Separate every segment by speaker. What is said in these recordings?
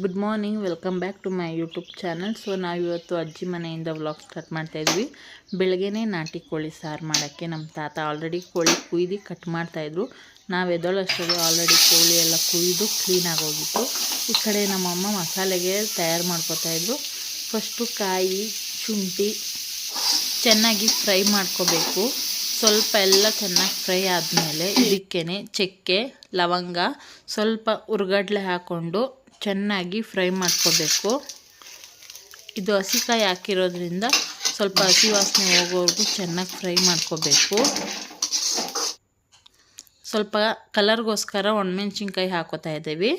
Speaker 1: Good morning welcome back to my YouTube channel so ನಾವಿವತ್ತು ಅಜ್ಜಿ ಮನೆಯಿಂದ ವ್ಲಾಗ್ ಸ್ಟಾರ್ಟ್ ಮಾಡ್ತಾಯಿದ್ವಿ ಬೆಳಗ್ಗೆನೇ ನಾಟಿ ಕೋಳಿ ಸಾರು ಮಾಡೋಕ್ಕೆ ನಮ್ಮ ತಾತ ಆಲ್ರೆಡಿ ಕೋಳಿ ಕುಯ್ದು ಕಟ್ ಮಾಡ್ತಾಯಿದ್ರು ನಾವು ಎದ್ದೋಳಷ್ಟರಲ್ಲಿ ಆಲ್ರೆಡಿ ಕೋಳಿ ಎಲ್ಲ ಕುಯ್ದು ಕ್ಲೀನಾಗಿ ಹೋಗಿತ್ತು. ಈ ಕಡೆ ನಮ್ಮಮ್ಮ ಮಸಾಲೆಗೆ ತಯಾರು ಮಾಡ್ಕೋತಾಯಿದ್ರು ಫಸ್ಟು ಕಾಯಿ, ಶುಂಠಿ ಚೆನ್ನಾಗಿ ಫ್ರೈ ಮಾಡ್ಕೋಬೇಕು. ಸ್ವಲ್ಪ ಎಲ್ಲ ಚೆನ್ನಾಗಿ ಫ್ರೈ ಆದಮೇಲೆ ಇದಕ್ಕೇ ಚಕ್ಕೆ, ಲವಂಗ ಸ್ವಲ್ಪ ಉರ್ಗಡ್ಲೆ ಹಾಕ್ಕೊಂಡು ಚೆನ್ನಾಗಿ ಫ್ರೈ ಮಾಡ್ಕೋಬೇಕು. ಇದು ಹಸಿಕಾಯಿ ಹಾಕಿರೋದ್ರಿಂದ ಸ್ವಲ್ಪ ಹಸಿ ವಾಸನೆ ಹೋಗೋವರೆಗೂ ಚೆನ್ನಾಗಿ ಫ್ರೈ ಮಾಡ್ಕೋಬೇಕು. ಸ್ವಲ್ಪ ಕಲರ್ಗೋಸ್ಕರ ಒಣಮೆಣ್ಸಿನ್ಕಾಯಿ ಹಾಕೋತಾ ಇದ್ದೀವಿ.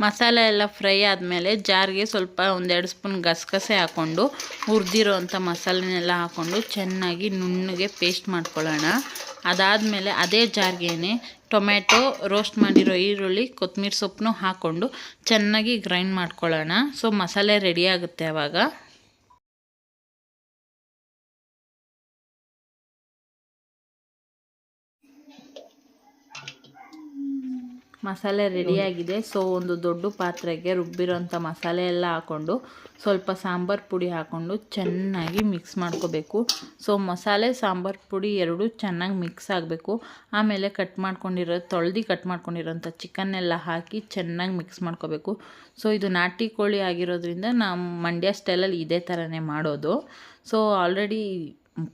Speaker 1: ಮಸಾಲೆ ಎಲ್ಲ ಫ್ರೈ ಆದಮೇಲೆ ಜಾರ್ಗೆ ಸ್ವಲ್ಪ ಒಂದೆರಡು ಸ್ಪೂನ್ ಗಸಗಸೆ ಹಾಕ್ಕೊಂಡು ಹುರಿದಿರೋ ಅಂಥ ಮಸಾಲೆನೆಲ್ಲ ಹಾಕ್ಕೊಂಡು ಚೆನ್ನಾಗಿ ನುಣ್ಣಗೆ ಪೇಸ್ಟ್ ಮಾಡ್ಕೊಳ್ಳೋಣ. ಅದಾದಮೇಲೆ ಅದೇ ಜಾರ್ಗೆನೆ ಟೊಮೆಟೊ ರೋಸ್ಟ್ ಮಾಡಿರೋ ಈರುಳ್ಳಿ ಕೊತ್ತಂಬರಿ ಸೊಪ್ಪನ್ನು ಹಾಕ್ಕೊಂಡು ಚೆನ್ನಾಗಿ ಗ್ರೈಂಡ್ ಮಾಡ್ಕೊಳ್ಳೋಣ. ಸೊ, ಮಸಾಲೆ ರೆಡಿ ಆಗುತ್ತೆ ಆವಾಗ. ಮಸಾಲೆ ರೆಡಿಯಾಗಿದೆ ಸೊ ಒಂದು ದೊಡ್ಡ ಪಾತ್ರೆಗೆ ರುಬ್ಬಿರೋಂಥ ಮಸಾಲೆ ಎಲ್ಲ ಹಾಕ್ಕೊಂಡು ಸ್ವಲ್ಪ ಸಾಂಬಾರು ಪುಡಿ ಹಾಕ್ಕೊಂಡು ಚೆನ್ನಾಗಿ ಮಿಕ್ಸ್ ಮಾಡ್ಕೋಬೇಕು. ಸೊ ಮಸಾಲೆ, ಸಾಂಬಾರು ಪುಡಿ ಎರಡೂ ಚೆನ್ನಾಗಿ ಮಿಕ್ಸ್ ಆಗಬೇಕು. ಆಮೇಲೆ ಕಟ್ ಮಾಡ್ಕೊಂಡಿರೋ, ತೊಳ್ದು ಕಟ್ ಮಾಡ್ಕೊಂಡಿರೋಂಥ ಚಿಕನ್ನೆಲ್ಲ ಹಾಕಿ ಚೆನ್ನಾಗಿ ಮಿಕ್ಸ್ ಮಾಡ್ಕೋಬೇಕು. ಸೊ ಇದು ನಾಟಿ ಕೋಳಿ ಆಗಿರೋದ್ರಿಂದ ನಮ್ಮ ಮಂಡ್ಯ ಸ್ಟೈಲಲ್ಲಿ ಇದೇ ಥರನೇ ಮಾಡೋದು. ಸೊ ಆಲ್ರೆಡಿ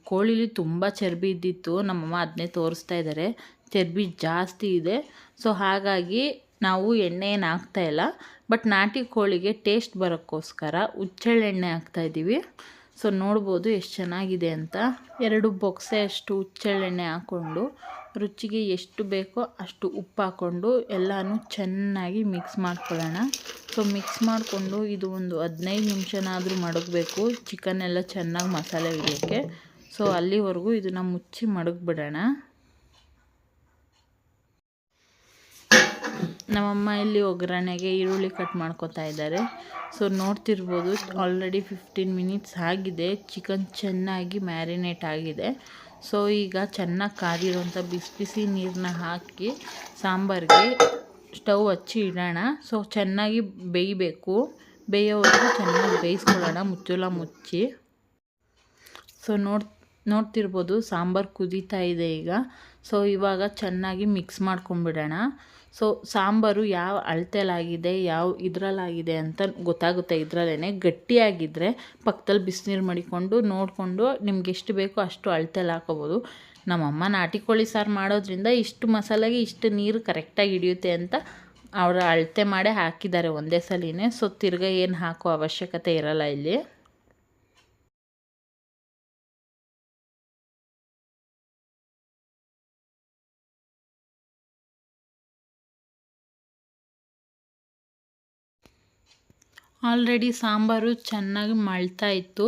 Speaker 1: ಕೋಳಿಲಿ ತುಂಬ ಚರ್ಬಿ ಇದ್ದಿತ್ತು. ನಮ್ಮಮ್ಮ ಅದನ್ನೇ ತೋರಿಸ್ತಾ ಇದ್ದಾರೆ ಚರ್ಬಿ ಜಾಸ್ತಿ ಇದೆ. ಸೊ ಹಾಗಾಗಿ ನಾವು ಎಣ್ಣೆ ಏನು ಹಾಕ್ತಾಯಿಲ್ಲ ಬಟ್ ನಾಟಿ ಕೋಳಿಗೆ ಟೇಸ್ಟ್ ಬರೋಕ್ಕೋಸ್ಕರ ಹುಚ್ಚೆಳ್ಳೆಣ್ಣೆ ಹಾಕ್ತಾಯಿದ್ದೀವಿ ಸೊ ನೋಡ್ಬೋದು ಎಷ್ಟು ಚೆನ್ನಾಗಿದೆ ಅಂತ. ಎರಡು ಬೊಕ್ಸೆ ಅಷ್ಟು ಹುಚ್ಚೆಳ್ಳೆಣ್ಣೆ ಹಾಕ್ಕೊಂಡು ರುಚಿಗೆ ಎಷ್ಟು ಬೇಕೋ ಅಷ್ಟು ಉಪ್ಪು ಹಾಕ್ಕೊಂಡು ಎಲ್ಲನೂ ಚೆನ್ನಾಗಿ ಮಿಕ್ಸ್ ಮಾಡ್ಕೊಳ್ಳೋಣ. ಸೊ ಮಿಕ್ಸ್ ಮಾಡಿಕೊಂಡು ಇದು ಒಂದು ಹದಿನೈದು ನಿಮಿಷನಾದರೂ ಮಡಗಬೇಕು. ಚಿಕನ್ ಎಲ್ಲ ಚೆನ್ನಾಗಿ ಮಸಾಲೆ ಹಿಡಿಯೋಕ್ಕೆ. ಸೊ ಅಲ್ಲಿವರೆಗೂ ಇದನ್ನು ಮುಚ್ಚಿ ಮಡಗಿಬಿಡೋಣ. ನಮ್ಮಮ್ಮ ಇಲ್ಲಿ ಒಗ್ಗರಣೆಗೆ ಈರುಳ್ಳಿ ಕಟ್ ಮಾಡ್ಕೊತಾ ಇದ್ದಾರೆ. ಸೊ ನೋಡ್ತಿರ್ಬೋದು ಆಲ್ರೆಡಿ ಫಿಫ್ಟೀನ್ ಮಿನಿಟ್ಸ್ ಆಗಿದೆ. ಚಿಕನ್ ಚೆನ್ನಾಗಿ ಮ್ಯಾರಿನೇಟ್ ಆಗಿದೆ. ಸೊ ಈಗ ಚೆನ್ನಾಗಿ ಕಾದಿರೋಂಥ ಬಿಸಿ ಬಿಸಿ ನೀರನ್ನ ಹಾಕಿ ಸಾಂಬಾರಿಗೆ ಸ್ಟವ್ ಹಚ್ಚಿ ಇಡೋಣ. ಸೊ ಚೆನ್ನಾಗಿ ಬೇಯಬೇಕು. ಬೇಯೋವರೆಗೂ ಚೆನ್ನಾಗಿ ಬೇಯಿಸ್ಕೊಳ್ಳೋಣ ಮುಚ್ಚುಲ ಮುಚ್ಚಿ. ಸೊ ನೋಡ್ ನೋಡ್ತಿರ್ಬೋದು, ಸಾಂಬಾರು ಕುದೀತಾ ಇದೆ ಈಗ. ಸೊ ಇವಾಗ ಚೆನ್ನಾಗಿ ಮಿಕ್ಸ್ ಮಾಡ್ಕೊಂಬಿಡೋಣ ಸೊ ಸಾಂಬಾರು ಯಾವ ಅಳತೆಲಾಗಿದೆ, ಯಾವ ಇದರಲ್ಲಾಗಿದೆ ಅಂತ ಗೊತ್ತಾಗುತ್ತೆ. ಇದರಲ್ಲೇ ಗಟ್ಟಿಯಾಗಿದ್ದರೆ ಪಕ್ಕದಲ್ಲಿ ಬಿಸಿನೀರು ಮಡಿಕೊಂಡು ನೋಡಿಕೊಂಡು ನಿಮ್ಗೆ ಎಷ್ಟು ಬೇಕೋ ಅಷ್ಟು ಅಳತೆಲಿ ಹಾಕೋಬೋದು. ನಮ್ಮಮ್ಮ ನಾಟಿ ಕೋಳಿ ಸಾರು ಮಾಡೋದ್ರಿಂದ ಇಷ್ಟು ಮಸಾಲೆಗೆ ಇಷ್ಟು ನೀರು ಕರೆಕ್ಟಾಗಿ ಹಿಡಿಯುತ್ತೆ ಅಂತ ಅವರ ಅಳತೆ ಮಾಡೇ ಹಾಕಿದ್ದಾರೆ ಒಂದೇ ಸಲಿನೇ. ಸೊ ತಿರ್ಗ ಏನು ಹಾಕೋ ಅವಶ್ಯಕತೆ ಇರಲ್ಲ ಇಲ್ಲಿ. ಆಲ್ರೆಡಿ ಸಾಂಬಾರು ಚೆನ್ನಾಗಿ ಮಳ್ತಾ ಇತ್ತು.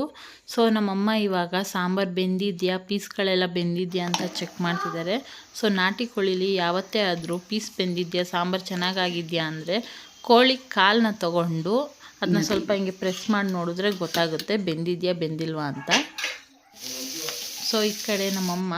Speaker 1: ಸೊ ನಮ್ಮಮ್ಮ ಇವಾಗ ಸಾಂಬಾರು ಬೆಂದಿದೆಯಾ? ಪೀಸ್ಗಳೆಲ್ಲ ಬೆಂದಿದೆಯಾ ಅಂತ ಚೆಕ್ ಮಾಡ್ತಿದ್ದಾರೆ ಸೊ ನಾಟಿ ಕೋಳಿಲಿ ಯಾವತ್ತೇ ಆದರೂ ಪೀಸ್ ಬೆಂದಿದೆಯಾ? ಸಾಂಬಾರು ಚೆನ್ನಾಗಾಗಿದೆಯಾ ಅಂದರೆ ಕೋಳಿ ಕಾಲನ್ನ ತಗೊಂಡು ಅದನ್ನ ಸ್ವಲ್ಪ ಹಿಂಗೆ ಪ್ರೆಸ್ ಮಾಡಿ ನೋಡಿದ್ರೆ ಗೊತ್ತಾಗುತ್ತೆ ಬೆಂದಿದೆಯಾ, ಬೆಂದಿಲ್ವಾ ಅಂತ. ಸೊ ಈ ಕಡೆ ನಮ್ಮಮ್ಮ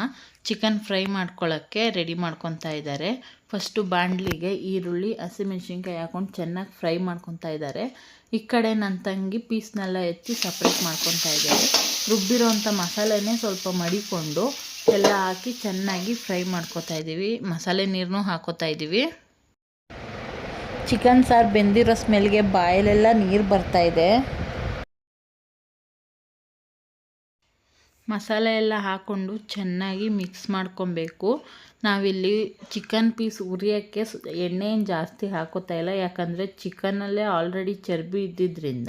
Speaker 1: ಚಿಕನ್ ಫ್ರೈ ಮಾಡ್ಕೊಳ್ಳೋಕ್ಕೆ ರೆಡಿ ಮಾಡ್ಕೊತಾ ಇದ್ದಾರೆ ಫಸ್ಟು ಬಾಣಲಿಗೆ ಈರುಳ್ಳಿ, ಹಸಿಮೆಣ್ಸಿನ್ಕಾಯಿ ಹಾಕೊಂಡು ಚೆನ್ನಾಗಿ ಫ್ರೈ ಮಾಡ್ಕೊತಾ ಇದ್ದಾರೆ ಈ ಕಡೆ ನನ್ನ ತಂಗಿ ಪೀಸ್ನೆಲ್ಲ ಎತ್ತಿ ಸಪ್ರೇಟ್ ಮಾಡ್ಕೊತಾ ಇದ್ದಾರೆ ರುಬ್ಬಿರೋಂಥ ಮಸಾಲೆನೇ ಸ್ವಲ್ಪ ಮಡಿಕೊಂಡು ಎಲ್ಲ ಹಾಕಿ ಚೆನ್ನಾಗಿ ಫ್ರೈ ಮಾಡ್ಕೋತಾ ಇದ್ದೀವಿ ಮಸಾಲೆ ನೀರನ್ನೂ ಹಾಕೋತಾ ಇದ್ದೀವಿ ಚಿಕನ್ ಸಾರು ಬೆಂದಿರೋ ಸ್ಮೆಲ್ಗೆ ಬಾಯಲೆಲ್ಲ ನೀರು ಬರ್ತಾ ಇದೆ. ಮಸಾಲೆ ಎಲ್ಲ ಹಾಕ್ಕೊಂಡು ಚೆನ್ನಾಗಿ ಮಿಕ್ಸ್ ಮಾಡ್ಕೊಬೇಕು. ನಾವಿಲ್ಲಿ ಚಿಕನ್ ಪೀಸ್ ಉರಿಯೋಕ್ಕೆ ಎಣ್ಣೆ ಏನು ಜಾಸ್ತಿ ಹಾಕೋತಾ ಇಲ್ಲ. ಯಾಕಂದರೆ ಚಿಕನಲ್ಲೇ ಆಲ್ರೆಡಿ ಚರ್ಬಿ ಇದ್ದಿದ್ದರಿಂದ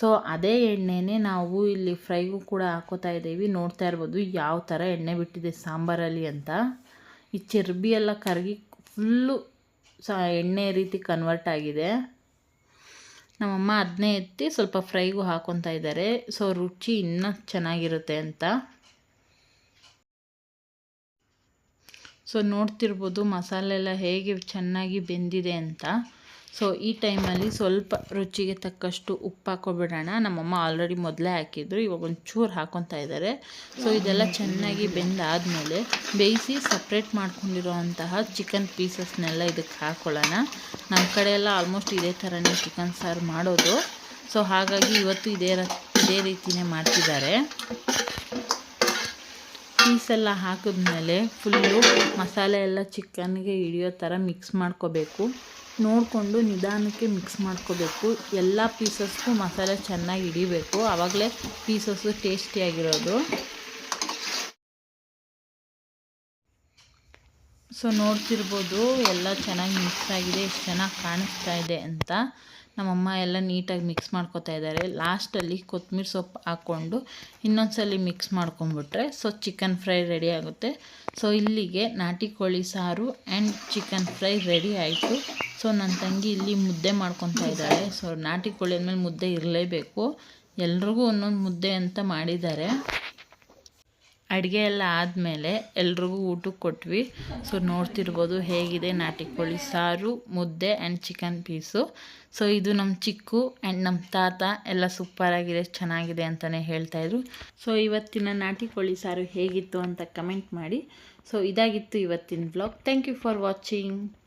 Speaker 1: ಸೊ, ಅದೇ ಎಣ್ಣೆನೇ ನಾವು ಇಲ್ಲಿ ಫ್ರೈಗೂ ಕೂಡ ಹಾಕೋತಾ ಇದ್ದೀವಿ. ನೋಡ್ತಾ ಇರ್ಬೋದು ಯಾವ ಥರ ಎಣ್ಣೆ ಬಿಟ್ಟಿದೆ ಸಾಂಬಾರಲ್ಲಿ ಅಂತ. ಈ ಚರ್ಬಿ ಎಲ್ಲ ಕರಗಿ ಫುಲ್ಲು ಸ ಎಣ್ಣೆ ರೀತಿ ಕನ್ವರ್ಟ್ ಆಗಿದೆ. ನಮ್ಮಮ್ಮ ಅದನ್ನೇ ಎತ್ತಿ ಸ್ವಲ್ಪ ಫ್ರೈಗೂ ಹಾಕೊತಾ ಇದ್ದಾರೆ. ಸೊ, ರುಚಿ ಇನ್ನೂ ಚೆನ್ನಾಗಿರುತ್ತೆ ಅಂತ. ಸೊ, ನೋಡ್ತಿರ್ಬೋದು ಮಸಾಲೆ ಎಲ್ಲ ಹೇಗೆ ಚೆನ್ನಾಗಿ ಬೆಂದಿದೆ ಅಂತ. ಸೊ ಈ ಟೈಮಲ್ಲಿ ಸ್ವಲ್ಪ ರುಚಿಗೆ ತಕ್ಕಷ್ಟು ಉಪ್ಪು ಹಾಕೊಬಿಡೋಣ. ನಮ್ಮಮ್ಮ ಆಲ್ರೆಡಿ ಮೊದಲೇ ಹಾಕಿದ್ರು, ಇವಾಗ ಒಂಚೂರು ಹಾಕೊತಾ ಇದ್ದಾರೆ ಸೊ ಇದೆಲ್ಲ ಚೆನ್ನಾಗಿ ಬೆಂದಾದಮೇಲೆ ಬೇಯಿಸಿ ಸಪ್ರೇಟ್ ಮಾಡ್ಕೊಂಡಿರೋವಂತಹ ಚಿಕನ್ ಪೀಸಸ್ನೆಲ್ಲ ಇದಕ್ಕೆ ಹಾಕ್ಕೊಳ್ಳೋಣ ನಮ್ಮ ಕಡೆಯೆಲ್ಲ ಆಲ್ಮೋಸ್ಟ್ ಇದೇ ಥರನೇ ಚಿಕನ್ ಸಾರು ಮಾಡೋದು. ಸೊ ಹಾಗಾಗಿ ಇವತ್ತು ಇದೇ ಇದೇ ರೀತಿಯೇ ಮಾಡ್ತಿದ್ದಾರೆ. ಪೀಸೆಲ್ಲ ಹಾಕಿದ್ಮೇಲೆ ಫುಲ್ಲು ಮಸಾಲೆ ಎಲ್ಲ ಚಿಕನ್ಗೆ ಹಿಡಿಯೋ ಥರ ಮಿಕ್ಸ್ ಮಾಡ್ಕೋಬೇಕು. ನೋಡಿಕೊಂಡು ನಿಧಾನಕ್ಕೆ ಮಿಕ್ಸ್ ಮಾಡ್ಕೋಬೇಕು. ಎಲ್ಲ ಪೀಸಸ್ಗೂ ಮಸಾಲೆ ಚೆನ್ನಾಗಿ ಹಿಡಿಬೇಕು. ಆವಾಗಲೇ ಪೀಸಸ್ಸು ಟೇಸ್ಟಿಯಾಗಿರೋದು ಸೊ ನೋಡ್ತಿರ್ಬೋದು ಎಲ್ಲ ಚೆನ್ನಾಗಿ ಮಿಕ್ಸ್ ಆಗಿದೆ, ಎಷ್ಟು ಚೆನ್ನಾಗಿ ಕಾಣಿಸ್ತಾ ಇದೆ ಅಂತ. ನಮ್ಮಮ್ಮ ಎಲ್ಲ ನೀಟಾಗಿ ಮಿಕ್ಸ್ ಮಾಡ್ಕೊತಾ ಇದ್ದಾರೆ. ಲಾಸ್ಟಲ್ಲಿ ಕೊತ್ತಂಬರಿ ಸೊಪ್ಪು ಹಾಕ್ಕೊಂಡು ಇನ್ನೊಂದ್ಸಲಿ ಮಿಕ್ಸ್ ಮಾಡ್ಕೊಂಬಿಟ್ರೆ ಸೊ ಚಿಕನ್ ಫ್ರೈ ರೆಡಿ ಆಗುತ್ತೆ. ಸೊ ಇಲ್ಲಿಗೆ ನಾಟಿ ಕೋಳಿ ಸಾರು ಆ್ಯಂಡ್ ಚಿಕನ್ ಫ್ರೈ ರೆಡಿ ಆಯಿತು. ಸೊ ನನ್ನ ತಂಗಿ ಇಲ್ಲಿ ಮುದ್ದೆ ಮಾಡ್ಕೊತಾ ಇದ್ದಾಳೆ. ಸೊ ನಾಟಿ ಕೋಳಿ ಅಂದಮೇಲೆ ಮುದ್ದೆ ಇರಲೇಬೇಕು. ಎಲ್ರಿಗೂ ಒಂದೊಂದು ಮುದ್ದೆ ಅಂತ ಮಾಡಿದ್ದಾರೆ. ಅಡುಗೆ ಎಲ್ಲ ಆದಮೇಲೆ ಎಲ್ರಿಗೂ ಊಟಕ್ಕೆ ಕೊಟ್ವಿ. ಸೊ ನೋಡ್ತಿರ್ಬೋದು ಹೇಗಿದೆ ನಾಟಿ ಕೋಳಿ ಸಾರು, ಮುದ್ದೆ ಆ್ಯಂಡ್ ಚಿಕನ್ ಪೀಸು ಸೊ ಇದು ನಮ್ಮ ಚಿಕ್ಕು ಆ್ಯಂಡ್ ನಮ್ಮ ತಾತ ಎಲ್ಲ ಸೂಪರಾಗಿದೆ ಚೆನ್ನಾಗಿದೆ ಅಂತಲೇ ಹೇಳ್ತಾಯಿದ್ರು ಸೊ ಇವತ್ತಿನ ನಾಟಿ ಕೋಳಿ ಸಾರು ಹೇಗಿತ್ತು ಅಂತ ಕಮೆಂಟ್ ಮಾಡಿ. ಸೊ ಇದಾಗಿತ್ತು ಇವತ್ತಿನ blog thank you for watching